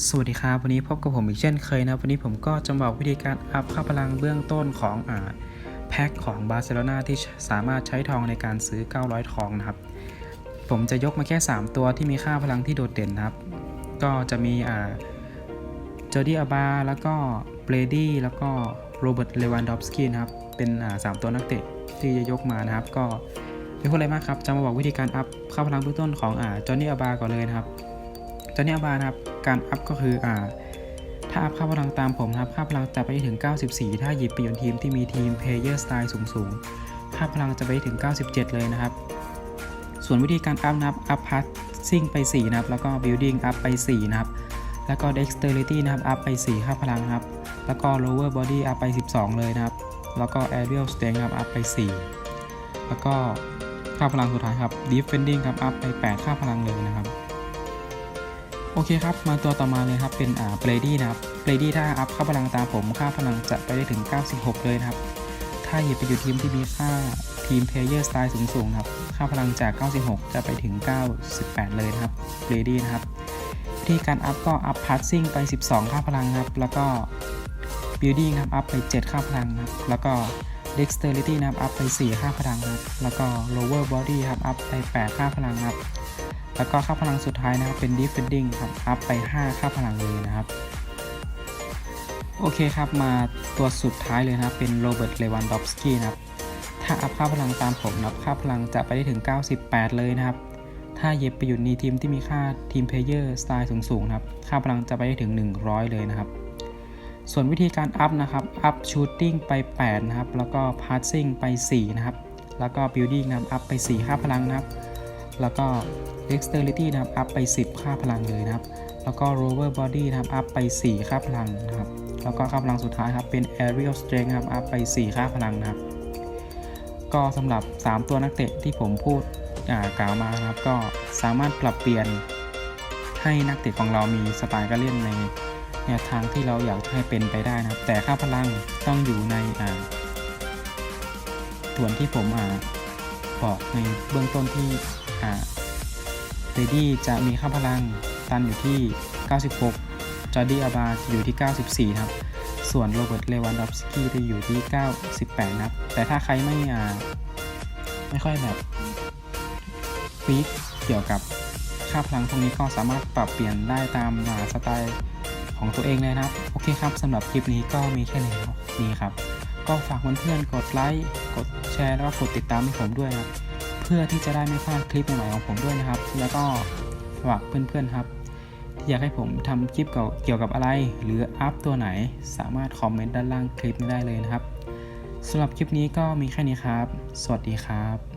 สวัสดีครับวันนี้พบกับผมอีกเช่นเคยนะวันนี้ผมก็จะบอกวิธีการอัพค่าพลังเบื้องต้นของอแพ็คของบาร์เซโลนาที่สามารถใช้ทองในการซื้อ 900 ทองนะครับ ผมจะยกมาแค่ 3 ตัวที่มีค่าพลังที่โดดเด่นนะครับ ก็จะมีเจอร์ดี้อาบาแล้วก็เบรดี้แล้วก็โรเบิร์ตเลวันดอฟสกี้นะครับ เป็นสามตัวนักเตะที่จะยกมานะครับ ก็ไม่พูดอะไรมากครับจะมาบอกวิธีการอัพค่าพลังเบื้องต้นของอจอห์นนี่อาบาก่อนเลยนะครับจอห์นนี่อาบานะครับ การอัพก็คืออ่าถ้าอัพค่าพลังตามผมนะครับค่าพลังจะไปถึง 94 ถ้าหยิบไปอยู่ทีมที่มีทีมเพลเยอร์สไตล์สูงๆค่าพลังจะไปถึง 97 เลยนะครับ ส่วนวิธีการอัพนะครับอัพพัสซิ่งไป 4 นะครับ แล้วก็บิลดิ้งอัพไป 4 นะครับ แล้วก็ dexterity นะครับอัพไป 4 ค่าพลังครับ แล้วก็ lower body อัพไป 12 เลยนะครับ แล้วก็ aerial strength ครับอัพไป 4 แล้วก็ค่าพลังสุดท้ายครับ defending ครับอัพไป 8 ค่าพลังเลยนะครับ โอเคครับ มาตัวต่อมาเลยครับ เป็นอ่าเบรดี้นะครับเบรดี้ถ้าอัพค่าพลังตามผม ค่าพลังจะไปได้ถึง 96 เลยนะครับ ถ้าหยิบไปอยู่ทีมที่มีค่าทีมเพลเยอร์สไตล์สูงๆนะครับ ค่าพลังจาก 96 จะไปถึง 98 เลยนะครับเบรดี้นะครับวิธีการอัพก็อัพพาสซิ่งไป 12 ค่าพลังครับ แล้วก็บิลดิ้งครับ อัพไป 7 ค่าพลังครับ แล้วก็ dexterity นะครับ อัพไป 4 ค่าพลังครับ แล้วก็ lower body ครับ อัพไป 8 ค่าพลังครับ แล้วก็ค่าพลังสุดท้ายนะครับเป็น defending ครับอัพไป 5 ค่าพลังเลยนะครับ โอเคครับมาตัวสุดท้ายเลยนะครับเป็นโรเบิร์ตเลวันดอฟสกี้นะครับ ถ้าอัพค่าพลังตามผมนะครับค่าพลังจะไปได้ถึง 98 เลยนะครับ ถ้าเย็บไปอยู่ในทีมที่มีค่าทีมเพลเยอร์สไตล์สูงๆนะครับ ค่าพลังจะไปได้ถึง 100 เลยนะครับ ส่วนวิธีการอัพนะครับอัพชูตติ้งไป8นะครับแล้วก็พาสซิ่งไป4นะครับแล้วก็บิลดิ้งนะครับอัพไป 4 ค่าพลังนะครับ แล้วก็ dexterity นะครับ อัพไป 10 ค่าพลังเลยนะครับ แล้วก็ rover body นะครับ อัพไป 4 ค่าพลังนะครับ แล้วก็ค่าพลังสุดท้ายครับ เป็น aerial strength ครับ อัพไป 4 ค่าพลังนะครับ ก็สำหรับ 3 ตัวนักเตะที่ผมพูดกล่าวมานะครับ ก็สามารถปรับเปลี่ยนให้นักเตะของเรามีสไตล์การเล่นในแนวทางที่เราอยากให้เป็นไปได้นะครับ แต่ค่าพลังต้องอยู่ในส่วนที่ผมอ่า บอกในเบื้องต้นที่เรดี้จะมีค่าพลังตันอยู่ที่ 96 จอร์ดี้อาบาอยู่ที่ 94 ครับ ส่วนโรเบิร์ตเลวันดอฟสกี้จะอยู่ที่ 98 นะครับ แต่ถ้าใครไม่อ่าไม่ค่อยแบบฟิกเกี่ยวกับค่าพลังพวกนี้ก็สามารถปรับเปลี่ยนได้ตามาสไตล์ของตัวเองเลยนะครับ โอเคครับสำหรับคลิปนี้ก็มีแค่นี้ครับนี่ครับ ก็ฝากเพื่อนๆกดไลค์ กดแชร์แล้วก็กดติดตามให้ผมด้วยครับ เพื่อที่จะได้ไม่พลาดคลิปใหม่ๆของผมด้วยนะครับ แล้วก็ฝากเพื่อนๆครับที่อยากให้ผมทำคลิปเกี่ยวกับอะไร หรืออัพตัวไหนสามารถคอมเมนต์ด้านล่างคลิปนี้ได้เลยนะครับสำหรับคลิปนี้ก็มีแค่นี้ครับ สวัสดีครับ